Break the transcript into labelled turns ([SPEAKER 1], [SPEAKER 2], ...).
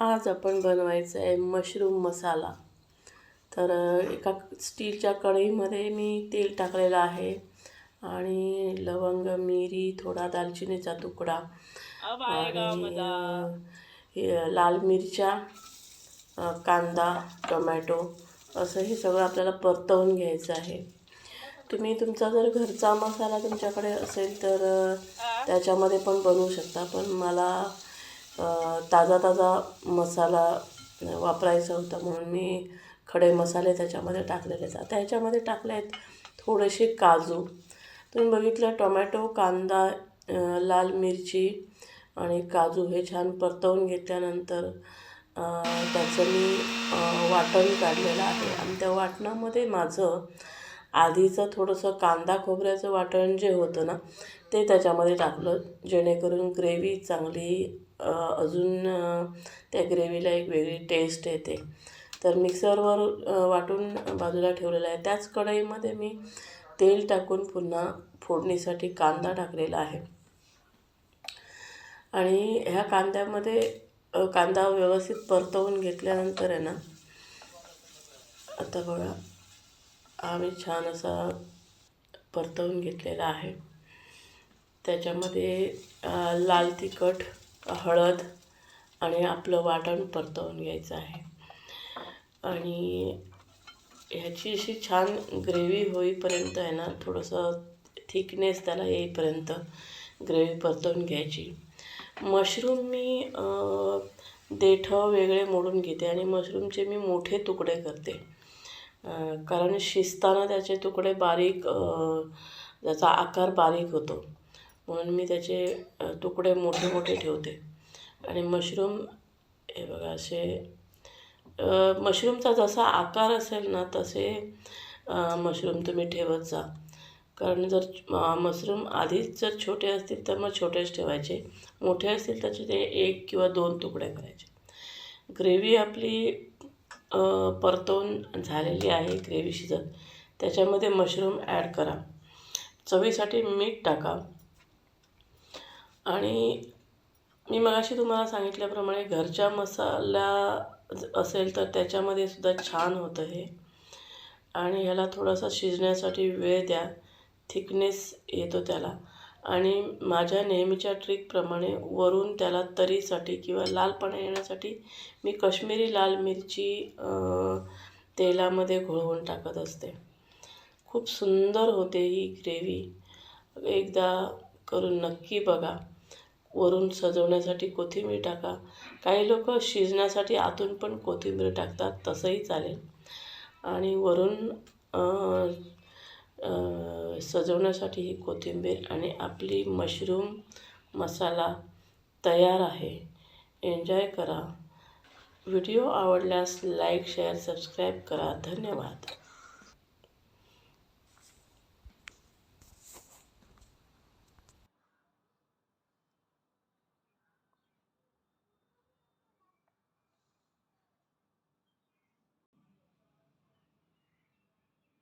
[SPEAKER 1] आज आपण बनवायचं आहे मशरूम मसाला. तर एका स्टीलच्या कढईमध्ये मी तेल टाकलेलं आहे आणि लवंग मिरी थोडा दालचिनीचा तुकडा आणि लाल मिरच्या कांदा टोमॅटो असं हे सगळं आपल्याला परतवून घ्यायचं आहे. तुम्ही तुमचा जर घरचा मसाला तुमच्याकडे असेल तर त्याच्यामध्ये पण बनवू शकता पण मला ताजा ताजा मसाला वापरायचा होता म्हणून मी खडे मसाले त्याच्यामध्ये टाकलेले आहेत. आता ह्याच्यामध्ये टाकले आहेत थोडेसे काजू. तुम्ही बघितलं टोमॅटो कांदा लाल मिरची आणि काजू हे छान परतवून घेतल्यानंतर त्याचं मी वाटण काढलेलं आहे. आणि त्या वाटणामध्ये माझं आधीचं थोडंसं कांदा खोबऱ्याचं वाटण जे होतं ना ते त्याच्यामध्ये टाकलं जेणेकरून ग्रेव्ही चांगली अजून त्या ग्रेव्हीला एक वेगळी टेस्ट येते. तर मिक्सरवर वाटून बाजूला ठेवलेलं आहे. त्याच कढईमध्ये मी तेल टाकून पुन्हा फोडणीसाठी कांदा टाकलेला आहे. आणि ह्या कांद्यामध्ये कांदा व्यवस्थित परतवून घेतल्यानंतर आहे ना आता बघा. आम्ही छान असा परतवून घेतलेला आहे. त्याच्यामध्ये लाल तिखट हळद आणि आपलं वाटण परतवून घ्यायचं आहे. आणि ह्याची अशी छान ग्रेव्ही होईपर्यंत आहे ना थोडंसं थिकनेस त्याला येईपर्यंत ग्रेव्ही परतवून घ्यायची. मशरूम मी देठं वेगळे मोडून घेते आणि मशरूमचे मी मोठे तुकडे करते. कारण शिजताना त्याचे तुकडे बारीक त्याचा आकार बारीक होतो. म्हणून मी त्याचे तुकडे मोठे मोठे ठेवते. आणि मशरूम हे बघा असे मशरूमचा जसा आकार असेल ना तसे मशरूम तुम्ही ठेवत जा. कारण जर मशरूम आधीच जर छोटे असतील तर मग छोटेच ठेवायचे. मोठे असतील त्याचे ते एक किंवा दोन तुकडे करायचे. ग्रेव्ही आपली परतवून झालेली आहे ग्रेव्ही शिजत. त्याच्यामध्ये मशरूम ॲड करा. चवीसाठी मीठ टाका. आणि मी मगाशी तुम्हाला सांगितल्याप्रमाणे घरच्या मसाला असेल तर त्याच्यामध्ये सुद्धा छान होतं हे. आणि ह्याला थोडासा शिजण्यासाठी वेळ द्या. थिकनेस येतो त्याला. आणि माझ्या नेहमीच्या ट्रिकप्रमाणे वरून त्याला तरीसाठी किंवा लालपणा येण्यासाठी मी कश्मीरी लाल मिरची तेलामध्ये घोळवून टाकत असते. खूप सुंदर होते ही ग्रेव्ही एकदा करून नक्की बघा. वरून सजवण्यासाठी कोथिंबीर टाका. काही लोक शिजण्यासाठी आतून पण कोथिंबीर टाकतात तसंही चालेल. आणि वरून सजवण्यासाठी ही कोथिंबीर आणि आपली मशरूम मसाला तयार आहे. एन्जॉय करा. व्हिडिओ आवडल्यास लाईक शेअर सबस्क्राईब करा. धन्यवाद.